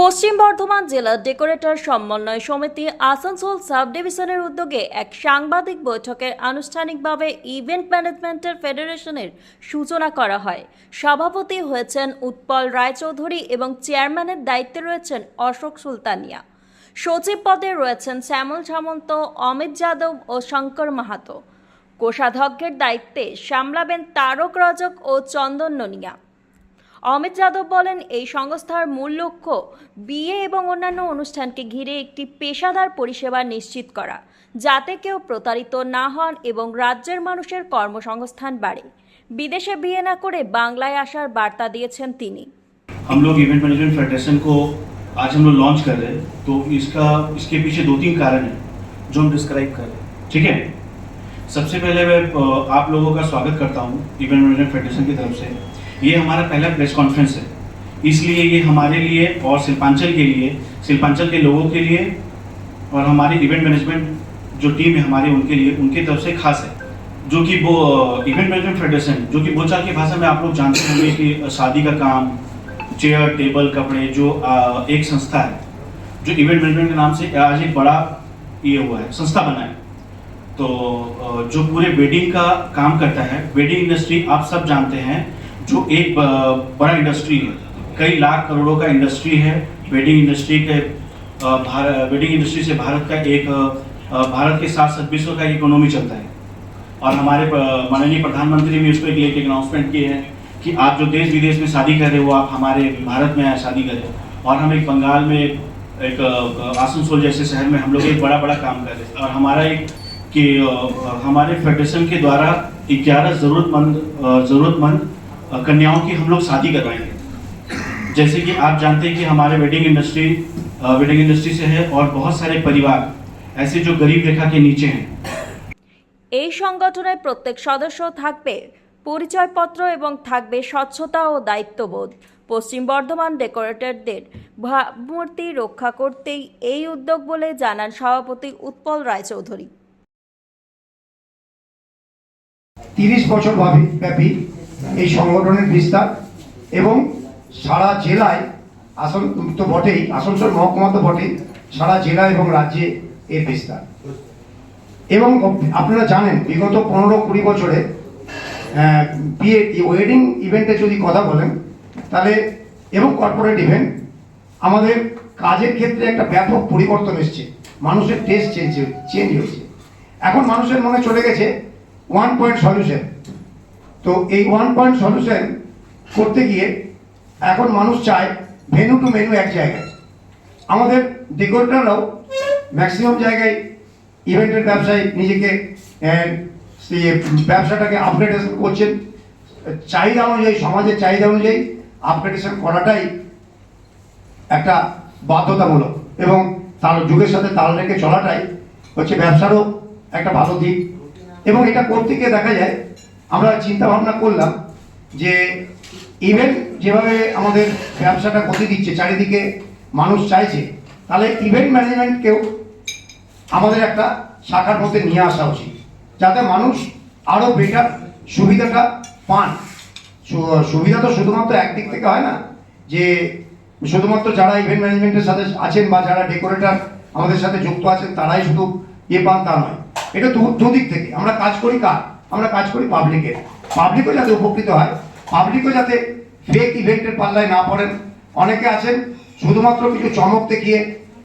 পশ্চিম বর্ধমান জেলা ডেকোরেটর সমন্বয় সমিতি আসানসোল সাব ডিভিশনের উদ্যোগে এক সাংবাদিক বৈঠকের আনুষ্ঠানিকভাবে ইভেন্ট ম্যানেজমেন্টের ফেডারেশনের সূচনা করা হয়। সভাপতি হয়েছেন উৎপল রায়চৌধুরী এবং চেয়ারম্যানের দায়িত্বে রয়েছেন অশোক সুলতানিয়া। সচিব পদে রয়েছেন শ্যামল সামন্ত, অমিত যাদব ও শঙ্কর মাহাতো। কোষাধ্যক্ষের দায়িত্বে সামলাবেন তারক রজক ও চন্দন ননিয়া। অমিত যাদব বলেন এই সংস্থার মূল লক্ষ্য বিয়ে এবং অন্যান্য অনুষ্ঠানকে ঘিরে একটি পেশাদার পরিষেবা নিশ্চিত করা যাতে কেউ প্রতারিত না হন এবং রাজ্যের মানুষের কর্মসংস্থান বাড়ে বিদেশে বিয়ে না করে বাংলায় আসার বার্তা দিয়েছেন তিনি हम लोग इवेंट मैनेजमेंट फेडरेशन को आज हम लोग लॉन्च कर रहे हैं तो इसका इसके पीछे दो तीन कारण हैं जो हम डिस्क्राइब कर रहे हैं ठीक है सबसे पहले मैं अ, आप लोगों का स्वागत करता हूँ इवेंट मैनेजमेंट फेडरेशन की तरफ से ये हमारा पहला प्रेस कॉन्फ्रेंस है। इसलिए ये हमारे लिए और शिल्पांचल के लिए शिल्पांचल के लोगों के लिए और हमारी इवेंट मैनेजमेंट जो टीम है हमारी उनके लिए उनके तरफ़ से खास है। जो कि वो इवेंट मैनेजमेंट फेडरेशन जो कि बोलचाल की भाषा में आप लोग जानते होंगे कि शादी का काम चेयर टेबल कपड़े जो अ, एक संस्था है जो इवेंट मैनेजमेंट के नाम से आज एक बड़ा ये हुआ है संस्था बना है। तो जो पूरे वेडिंग का काम करता है वेडिंग इंडस्ट्री आप सब जानते हैं जो एक बड़ा इंडस्ट्री है। कई लाख करोड़ों का इंडस्ट्री है। वेडिंग इंडस्ट्री के वेडिंग इंडस्ट्री से भारत का एक भारत के साथ साथ विश्व का इकोनॉमी चलता है। और हमारे माननीय प्रधानमंत्री भी उस पर एक अनाउंसमेंट किए हैं कि आप जो देश विदेश में शादी कर रहे हो, आप हमारे भारत में आए शादी करें। और हम एक बंगाल में एक आसनसोल जैसे शहर में हम लोग एक बड़ा बड़ा काम कर रहे हैं। और हमारा एक कि हमारे फेडरेशन के द्वारा ग्यारह ज़रूरतमंद ज़रूरतमंद कन्याओं की हम लोग शादी करवाएंगे जैसे कि आप जानते हैं कि हमारे वेडिंग इंडस्ट्री वेडिंग इंडस्ट्री से है और बहुत सारे परिवार ऐसे जो गरीब रेखा के नीचे हैं এই সংগঠনের প্রত্যেক সদস্য থাকবে পরিচয়পত্র এবং থাকবে স্বচ্ছতা ও দায়িত্ববোধ পশ্চিম বর্ধমান ডেকোরেটরদের ভাবমূর্তি রক্ষা করতেই এই উদ্যোগ বলে জানান সভাপতি উৎপল রায়চৌধুরী তিরিশ বছর ভাবি- ব্যাপী এই সংগঠনের বিস্তার এবং সারা জেলায় আসন তো বটেই, আসানসোল মহকুমা তো বটেই, সারা জেলা এবং রাজ্যে এর বিস্তার। এবং আপনারা জানেন, বিগত পনেরো কুড়ি বছরে বিয়ে ওয়েডিং ইভেন্টে যদি কথা বলেন, তাহলে এবং কর্পোরেট ইভেন্ট আমাদের কাজের ক্ষেত্রে একটা ব্যাপক পরিবর্তন এসছে। মানুষের টেস্ট চেঞ্জ চেঞ্জ হয়েছে। এখন মানুষের মনে চলে গেছে ওয়ান পয়েন্ট সলিউশন তো এই ওয়ান পয়েন্ট সলিউশন করতে গিয়ে এখন মানুষ চায় ভেনু টু মেনু এক জায়গায়। আমাদের ডেকোরেটাররাও ম্যাক্সিমাম জায়গায় ইভেন্টের ব্যবসায় নিজেকে ব্যবসাটাকে আপগ্রেডেশন করছেন। চাহিদা অনুযায়ী, সমাজের চাহিদা অনুযায়ী আপগ্রেডেশন করাটাই একটা বাধ্যতামূলক। এবং তার যুগের সাথে তাল রেখে চলাটাই হচ্ছে ব্যবসারও একটা ভালো দিক। এবং এটা করতে গিয়ে দেখা যায় আমরা চিন্তা ভাবনা করলাম যে ইভেন্ট যেভাবে আমাদের ব্যবসাটা গতি দিচ্ছে, চারিদিকে মানুষ চাইছে, তাহলে ইভেন্ট ম্যানেজমেন্টকেও আমাদের একটা শাখার মধ্যে নিয়ে আসা উচিত। যাতে মানুষ আরও বেটার সুবিধাটা পান। সুবিধা তো শুধুমাত্র একদিক থেকে হয় না, যে শুধুমাত্র যারা ইভেন্ট ম্যানেজমেন্টের সাথে আছেন বা যারা ডেকোরেটর আমাদের সাথে যুক্ত আছেন, তারাই শুধু ইয়ে পান তা নয়। এটা দুদিক থেকে। আমরা কাজ করি কার? আমরা কাজ করি পাবলিকের পাবলিকও যাতে উপকৃত হয়। পাবলিকও যাতে ফেক ইভেন্টের পাল্লায় না পড়েন। অনেকে আছেন, শুধুমাত্র কিছু চমক দেখিয়ে